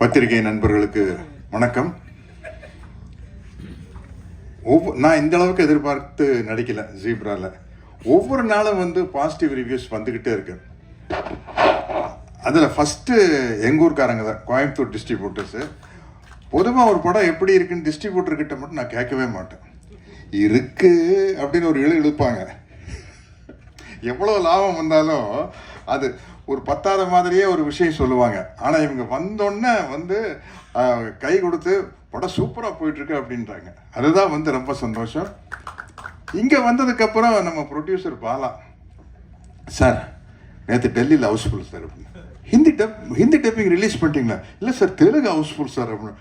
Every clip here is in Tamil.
பத்திரிகை நண்பர்களுக்கு வணக்கம். ஒவ்வொரு நான் இந்த அளவுக்கு எதிர்பார்த்து நடிக்கல ஜீப்ரால. ஒவ்வொரு நாளும் வந்து பாசிட்டிவ் ரிவ்யூஸ் வந்துக்கிட்டே இருக்கு. அதில் ஃபஸ்ட்டு எங்கள் ஊர்க்காரங்க தான் கோயம்புத்தூர் டிஸ்ட்ரிபியூட்டர்ஸு பொதுவாக ஒரு படம் எப்படி இருக்குன்னு டிஸ்ட்ரிபியூட்டர்கிட்ட மட்டும் நான் கேட்கவே மாட்டேன். இருக்கு அப்படின்னு ஒரு இழு இழுப்பாங்க. எவ்வளோ லாபம் வந்தாலும் அது ஒரு பத்தாத மாதிரியே ஒரு விஷயம் சொல்லுவாங்க. ஆனால் இவங்க வந்தோடனே வந்து கை கொடுத்து படம் சூப்பராக போயிட்டுருக்கு அப்படின்றாங்க. அதுதான் வந்து ரொம்ப சந்தோஷம். இங்கே வந்ததுக்கப்புறம் நம்ம ப்ரொடியூசர் பாலா சார் நேற்று டெல்லியில் ஹவுஸ்ஃபுல் சார் அப்படின்னு. Hindi dub Hindi dubbing release பண்ணிட்டீங்களா? இல்லை சார் தெலுங்கு ஹவுஸ்ஃபுல் சார் அப்படின்னு.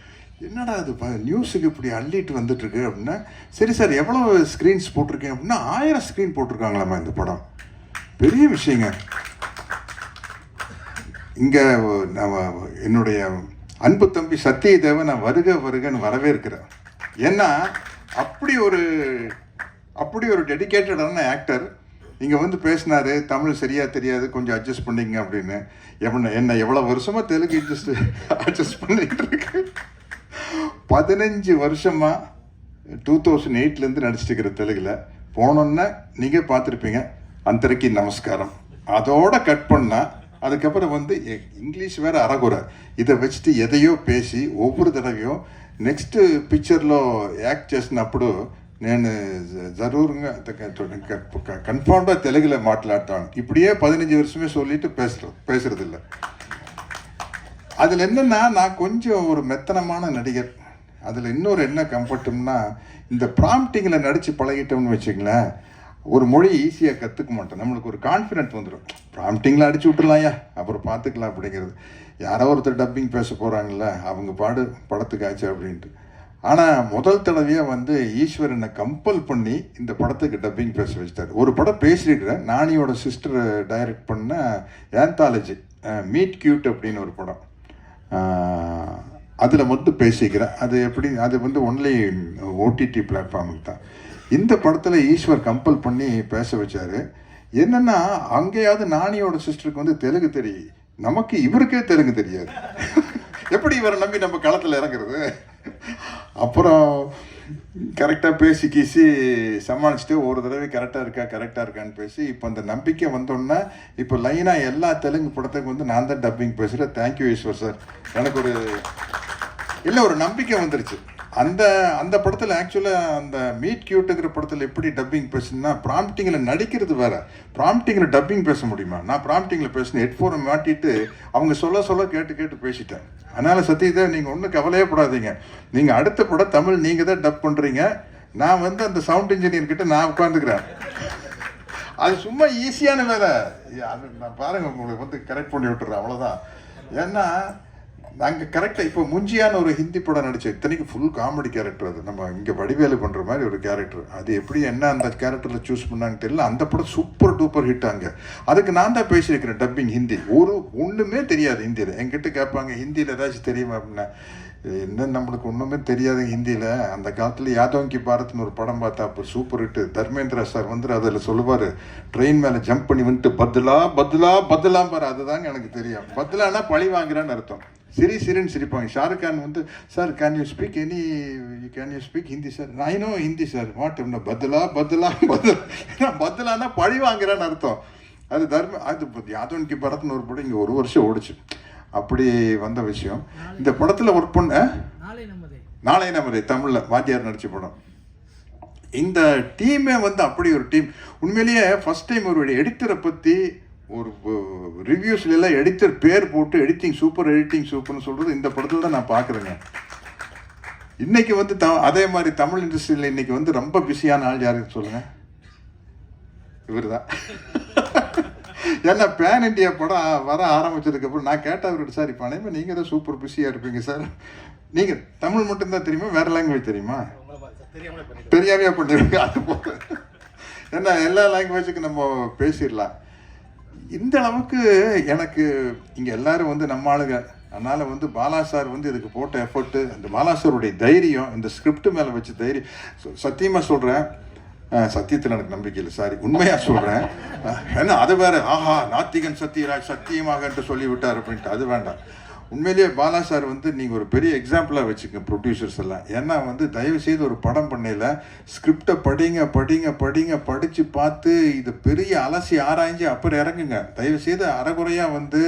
என்னடா அது நியூஸுக்கு இப்படி அள்ளிட்டு வந்துட்டுருக்கு அப்படின்னா. சரி சார் எவ்வளோ ஸ்க்ரீன்ஸ் போட்டிருக்கேன் அப்படின்னா. ஆயிரம் ஸ்க்ரீன் போட்டிருக்காங்களாம்மா இந்த படம். பெரிய விஷயங்க. இங்கே நம்ம என்னுடைய அன்பு தம்பி சத்தியதேவன் நான் வருக வருகன்னு வரவேற்கிறேன். ஏன்னா அப்படி ஒரு அப்படி ஒரு டெடிகேட்டடான ஆக்டர் இங்கே வந்து பேசினாரு தமிழ் சரியாக தெரியாது கொஞ்சம் அட்ஜஸ்ட் பண்ணிங்க அப்படின்னு. எப்படின்னா என்ன எவ்வளோ வருஷமாக தெலுங்கு அட்ஜஸ்ட் அட்ஜஸ்ட் பண்ணிக்கிட்டு இருக்கு? பதினஞ்சு வருஷமாக டூ தௌசண்ட் எயிட்லேருந்து நடிச்சிட்டு இருக்கிற தெலுங்கில் போனோன்னே நீங்கள் பார்த்துருப்பீங்க அந்தரைக்கு நமஸ்காரம். அதோட கட் பண்ணால் அதுக்கப்புறம் வந்து இங்கிலீஷ் வேறு அறகுறை. இதை வச்சுட்டு எதையோ பேசி ஒவ்வொரு తడవయో నెక్స్ట్ పిక్చర్లో యాక్ట్ చేసినప్పుడు నేను జరూరుగా కన్ఫామ్గా తెలుగులో మాట్లాడతాను இப்படியே பதினஞ்சு வருஷமே சொல்லிட்டு பேசுகிறோம் இல்லை அதில் என்னென்னா நான் கொஞ்சம் ஒரு மெத்தனமான நடிகர். அதில் இன்னொரு என்ன கம்ஃபர்ட்டும்னா இந்த ப்ராம்ப்டிங்கில் நடித்து பழகிட்டோம்னு வச்சுங்களேன் ஒரு மொழி ஈஸியாக கற்றுக்க மாட்டோம். நம்மளுக்கு ஒரு கான்ஃபிடென்ட் வந்துடும் ப்ராம்ப்டிங்கில் அடிச்சு விட்டுலாம்யா அப்புறம் பார்த்துக்கலாம் அப்படிங்கிறது. யாரோ ஒருத்தர் டப்பிங் பேச போகிறாங்கல்ல அவங்க பாடு படத்துக்காச்சு அப்படின்ட்டு. ஆனால் முதல் தடவையாக வந்து ஈஸ்வரனை கம்பல் பண்ணி இந்த படத்துக்கு டப்பிங் பேச வச்சிட்டாரு. ஒரு படம் பேசியிருக்கிறேன். நானியோட சிஸ்டர் டைரக்ட் பண்ண ஏந்தாலஜி மீட் கியூட் அப்படின்னு ஒரு படம். அதில் மட்டும் பேசிக்கிறேன். அது எப்படி அது வந்து ஒன்லி ஓடிடி பிளாட்ஃபார்முக்கு தான். இந்த படத்தில் ஈஸ்வர் கம்பல் பண்ணி பேச வச்சார். என்னென்னா அங்கேயாவது நானியோட சிஸ்டருக்கு வந்து தெலுங்கு தெரியும் நமக்கு இவருக்கே தெலுங்கு தெரியாது. எப்படி இவரை நம்பி நம்ம களத்தில் இறங்குறது? அப்புறம் கரெக்டாக பேசி கீசி சமாளிச்சுட்டு ஒரு தடவை கரெக்டாக இருக்கா கரெக்டாக இருக்கான்னு பேசி இப்போ அந்த நம்பிக்கை வந்தோன்னே இப்போ லைனாக எல்லா தெலுங்கு படத்துக்கு வந்து நான் தான் டப்பிங் பேசுகிறேன் தேங்க்யூ ஈஸ்வர் சார் எனக்கு ஒரு இல்லை ஒரு நம்பிக்கை வந்துருச்சு. அந்த அந்த படத்தில் ஆக்சுவலாக அந்த மீட் கியூட்டுங்கிற படத்தில் எப்படி டப்பிங் பேசுனா ப்ராம்ப்டிங்கில் நடிக்கிறது வேற. ப்ராம்ப்டிங்கில் டப்பிங் பேச முடியுமா? நான் ப்ராம்ப்டிங்கில் பேசினேன் ஹெட்ஃபோனை மாட்டிட்டு அவங்க சொல்ல சொல்ல கேட்டு கேட்டு பேசிட்டேன். அதனால் சத்தியதா நீங்கள் ஒன்றும் கவலையே படாதீங்க. நீங்கள் அடுத்த படம் தமிழ் நீங்கள் தான் டப் பண்ணுறீங்க நான் வந்து அந்த சவுண்ட் இன்ஜினியர் கிட்ட நான் உட்காந்துக்கிறேன் அது சும்மா ஈஸியான வேலை. அது நான் பாருங்கள் உங்களுக்கு வந்து கரெக்ட் பண்ணி விட்டுறேன் அவ்வளோதான் ஏன்னா நாங்கள் கரெக்டாக இப்போ முஞ்சியான ஒரு ஹிந்தி படம் நடிச்சோம் இத்தனைக்கு ஃபுல் காமெடி கேரக்டர் அது. நம்ம இங்கே வடிவேலு பண்ணுற மாதிரி ஒரு கேரக்டர் அது எப்படி என்ன அந்த கேரக்டரில் சூஸ் பண்ணான்னு தெரியல. அந்த படம் சூப்பர் டூப்பர் ஹிட் அங்கே. அதுக்கு நான் தான் பேசியிருக்கிறேன் டப்பிங் ஹிந்தி. ஒரு ஒன்றுமே தெரியாது ஹிந்தியில். என்கிட்ட கேட்பாங்க ஹிந்தியில் ஏதாச்சும் தெரியுமா? அப்படின்னா என்ன நம்மளுக்கு ஒன்றுமே தெரியாது ஹிந்தியில். அந்த காலத்தில் யாதவ் கி பாரத்னு ஒரு படம் பார்த்தா அப்போ சூப்பர் ஹிட்டு தர்மேந்திரா சார் வந்து அதில் சொல்லுவார் ட்ரெயின் மேலே ஜம்ப் பண்ணி வந்துட்டு பத்லா பத்லா பத்லா பாரு அதுதாங்க எனக்கு தெரியும். பத்லானா பழி வாங்குறான்னு அர்த்தம். சிரி சிரின்னு சிரிப்பாங்க. ஷாருக் கான் வந்து sir can you speak any can you speak Hindi sir I know Hindi sir what என்ன பத்லா பத்லா பத்லா. பத்லானா பழி வாங்குறான்னு அர்த்தம். அது தர்ம அது யாதவன் கி பரத்னு ஒரு படம் இங்கே ஒரு வருஷம் ஓடிச்சு. அப்படி வந்த விஷயம். இந்த படத்தில் ஒர்க் பண்ண நாளை நமதே. தமிழில் வாத்தியார் நடிச்ச படம். இந்த டீமே வந்து அப்படி ஒரு டீம். உண்மையிலேயே ஃபர்ஸ்ட் டைம் ஒரு எடிட்டரை பற்றி ஒரு ரிவ்யூஸ்ல எல்லாம் எடிட்டர் பேர் போட்டு எடிட்டிங் சூப்பர் எடிட்டிங் சூப்பர்னு சொல்கிறது இந்த படத்தில் தான் நான் பார்க்குறேங்க. இன்னைக்கு வந்து த அதே மாதிரி தமிழ் இண்டஸ்ட்ரியில் இன்னைக்கு வந்து ரொம்ப பிஸியான ஆள் யாருன்னு சொல்லுங்க? இவர் தான் ஏன்னா பேன் இண்டியா படம் வர ஆரம்பிச்சதுக்கப்புறம் நான் கேட்ட அவர்கிட்ட சார் இப்போ அனைவரும் நீங்கள் தான் சூப்பர் பிஸியாக இருப்பீங்க சார். நீங்கள் தமிழ் மட்டும்தான் தெரியுமா? வேறு லாங்குவேஜ் தெரியுமா? தெரியாமையா பண்ணிருக்க அது போக. ஏன்னா எல்லா லாங்குவேஜுக்கும் நம்ம பேசிடலாம். இந்த அளவுக்கு எனக்கு இங்கே எல்லாரும் வந்து நம்ம ஆளுங்க. அதனால் வந்து பாலா சார் வந்து இதுக்கு போட்ட எஃபர்ட்டு அந்த பாலா சாருடைய தைரியம் இந்த ஸ்கிரிப்ட் மேலே வச்ச தைரியம். சத்தியமாக சொல்கிறேன் சத்தியத்தில் எனக்கு நம்பிக்கை இல்லை சாரி உண்மையாக சொல்கிறேன் ஏன்னா அது வேறு. ஆஹா நாத்திகன் சத்தியராஜ் சத்தியமாக என்று சொல்லி விட்டார் அப்படின்ட்டு. அது வேண்டாம். உண்மையிலேயே பாலா சார் வந்து நீங்கள் ஒரு பெரிய எக்ஸாம்பிளாக வச்சுக்கங்க ப்ரொடியூசர்ஸ் எல்லாம். ஏன்னா வந்து தயவு செய்து ஒரு படம் பண்ணையில் ஸ்கிரிப்டை படிங்க படிங்க படிங்க படித்து பார்த்து இது பெரிய அலசி ஆராய்ஞ்சு அப்புறம் இறங்குங்க. தயவு செய்து அறகுறையாக வந்து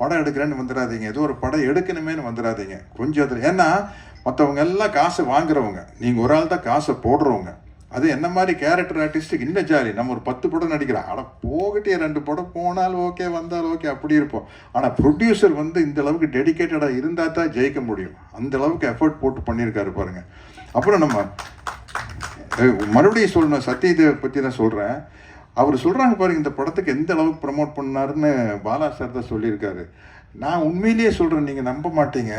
படம் எடுக்கிறேன்னு வந்துடாதீங்க ஏதோ ஒரு படம் எடுக்கணுமேனு வந்துடாதீங்க கொஞ்சம் அதில். ஏன்னா மற்றவங்க எல்லாம் காசு வாங்குறவங்க. நீங்கள் ஒரு ஆள் தான் காசை போடுறவங்க. அது என்ன மாதிரி கேரக்டர் ஆர்டிஸ்ட்டுக்கு இன்னும் ஜாலி. நம்ம ஒரு பத்து படம் நடிக்கிறோம். ஆனால் போகட்டே ரெண்டு படம். போனால் ஓகே வந்தால் ஓகே அப்படி இருப்போம். ஆனால் ப்ரொடியூசர் வந்து இந்த அளவுக்கு டெடிக்கேட்டடாக இருந்தால் தான் ஜெயிக்க முடியும். அந்த அளவுக்கு எஃபர்ட் போட்டு பண்ணியிருக்காரு பாருங்க. அப்புறம் நம்ம மறுபடியும் சொல்லணும். சத்யதேவை பற்றி தான் சொல்கிறேன் அவர் சொல்கிறாங்க பாருங்க இந்த படத்துக்கு எந்த அளவுக்கு ப்ரமோட் பண்ணாருன்னு பாலா சார் தான் சொல்லியிருக்காரு. நான் உண்மையிலேயே சொல்கிறேன் நீங்கள் நம்ப மாட்டீங்க.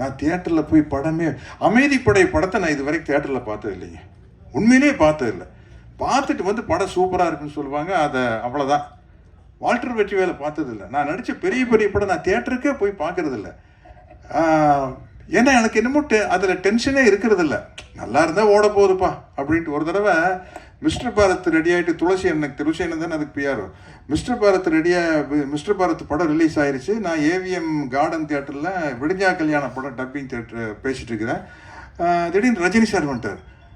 நான் தியேட்டரில் போய் படமே அமைதிப்படை படத்தை நான் இது வரைக்கும் தியேட்டரில் பார்த்தது இல்லைங்க உண்மையிலேயே பார்த்தது இல்லை பார்த்துட்டு வந்து படம் சூப்பராக இருக்குன்னு சொல்லுவாங்க அதை அவ்வளோதான் வால்டர் வெற்றி வேலை பார்த்தது இல்லை நான் நடித்த பெரிய பெரிய படம் நான் தேட்டருக்கே போய் பார்க்கறது இல்லை ஏன்னா எனக்கு என்னமோ டெ அதில் டென்ஷனே இருக்கிறது இல்லை நல்லா இருந்தால் ஓட போகுதுப்பா அப்படின்ட்டு ஒரு தடவை மிஸ்டர் பாரத் ரெடி ஆகிட்டு துளசி எனக்கு துளசி அண்ணன் அதுக்கு பிஆர் மிஸ்டர் பாரத் ரெடியாக மிஸ்டர் பாரத் படம் ரிலீஸ் ஆயிடுச்சு நான் ஏவிஎம் கார்டன் தேட்டரில் விடிஞ்சா கல்யாண படம் டப்பிங் தேட்டர் பேசிகிட்டு இருக்கிறேன். திடீர்னு ரஜினி சார் வந்துட்டார்.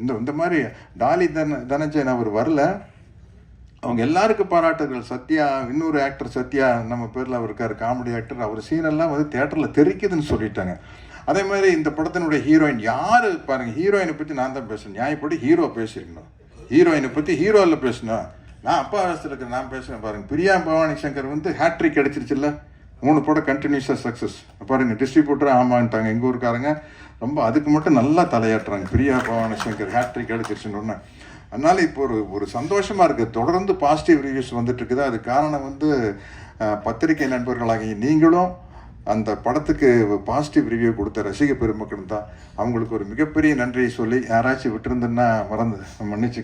இந்த இந்த மாதிரி டாலி தன தனஞ்சயன் அவர் வரல. அவங்க எல்லாருக்கும் பாராட்டுகள். சத்யா இன்னொரு ஆக்டர் சத்யா நம்ம பேரில் அவர் இருக்கார் காமெடி ஆக்டர் அவர் சீனெல்லாம் வந்து தேட்டரில் தெரிக்குதுன்னு சொல்லிட்டாங்க. அதே மாதிரி இந்த படத்தினுடைய ஹீரோயின் யார்? பாருங்கள் ஹீரோயினை பற்றி நான் தான் பேசுகிறேன் நியாயப்படி ஹீரோ பேசியிருக்கணும். ஹீரோயினை பற்றி ஹீரோவில் பேசணும். நான் அப்பா வயசில் இருக்கிற நான் பேசுகிறேன் பாருங்கள் பிரியா பவானி சங்கர் வந்து ஹேட்ரிக் அடிச்சிருச்சுல்ல. மூணு படம் கண்டினியூஸாக சக்ஸஸ் பாருங்கள் டிஸ்ட்ரிபியூட்டராக ஆமான்ட்டாங்க. எங்கள் ஊருக்காரங்க. ரொம்ப அதுக்கு மட்டும் நல்லா தலையாட்டுறாங்க. பிரியா பவானி சங்கர் ஹேட்ரிக் அடிச்சிருச்சுன்னு ஒன்று அதனால இப்போ ஒரு ஒரு சந்தோஷமாக இருக்குது தொடர்ந்து பாசிட்டிவ் ரிவ்யூஸ் வந்துட்டு இருக்குது அது காரணம் வந்து பத்திரிகை நண்பர்களாகிய நீங்களும் அந்த படத்துக்கு பாசிட்டிவ் ரிவ்யூ கொடுத்த ரசிக பெருமக்களும் தான். அவங்களுக்கு ஒரு மிகப்பெரிய நன்றியை சொல்லி யாராச்சும் விட்டுருந்துன்னா மறந்து மன்னிச்சு